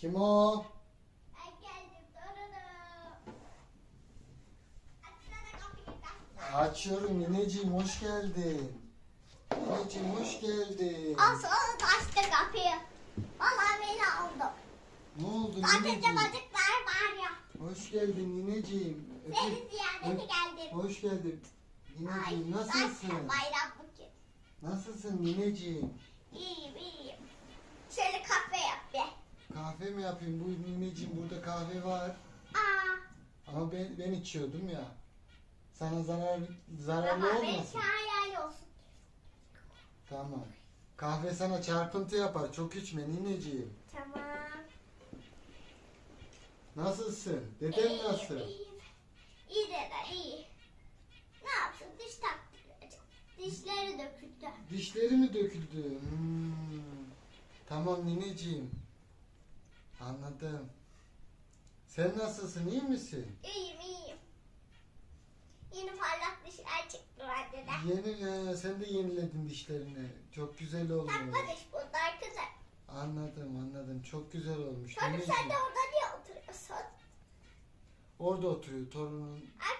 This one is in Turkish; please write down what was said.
Kim o? Açıyorum nineciğim hoş geldin. Nineciğim hoş geldin. Al sonra da açtı kapıyı. Vallahi beni aldı. Ne oldu Sadece nineciğim? bacaklar var ya. Hoş geldin nineciğim. Seni Öpü- ziyarete Öp- geldim. Hoş geldin. Ay, Nineciğim zaten nasılsın? bayram bugün. Nasılsın nineciğim? İyiyim iyiyim. Şöyle kahve yap be. Kahve mi yapayım? Bu nineciğim burada kahve var. Aa, Ama ben, ben içiyordum ya. Sana zarar zararlı ama benimki olmasın. hayal olsun. Tamam. Kahve sana çarpıntı yapar. Çok içme nineciğim. Tamam. Nasılsın? Deden İyiyim, nasıl? iyiyim. İyi dede iyi. Ne yapsın diş taktıracak. Dişleri döküldü. Dişleri mi döküldü? Hmm. Tamam nineciğim. Anladım. Sen nasılsın? İyi misin? İyiyim iyiyim. Yeni parlak dişler çıktı bende de. Yeni, e, sen de yeniledin dişlerini. Çok güzel olmuş. Takma diş bunlar güzel. Anladım anladım. Çok güzel olmuş. Nineciğim. sen de orada niye oturuyorsun? Orada oturuyor torunun. Arkadaşlar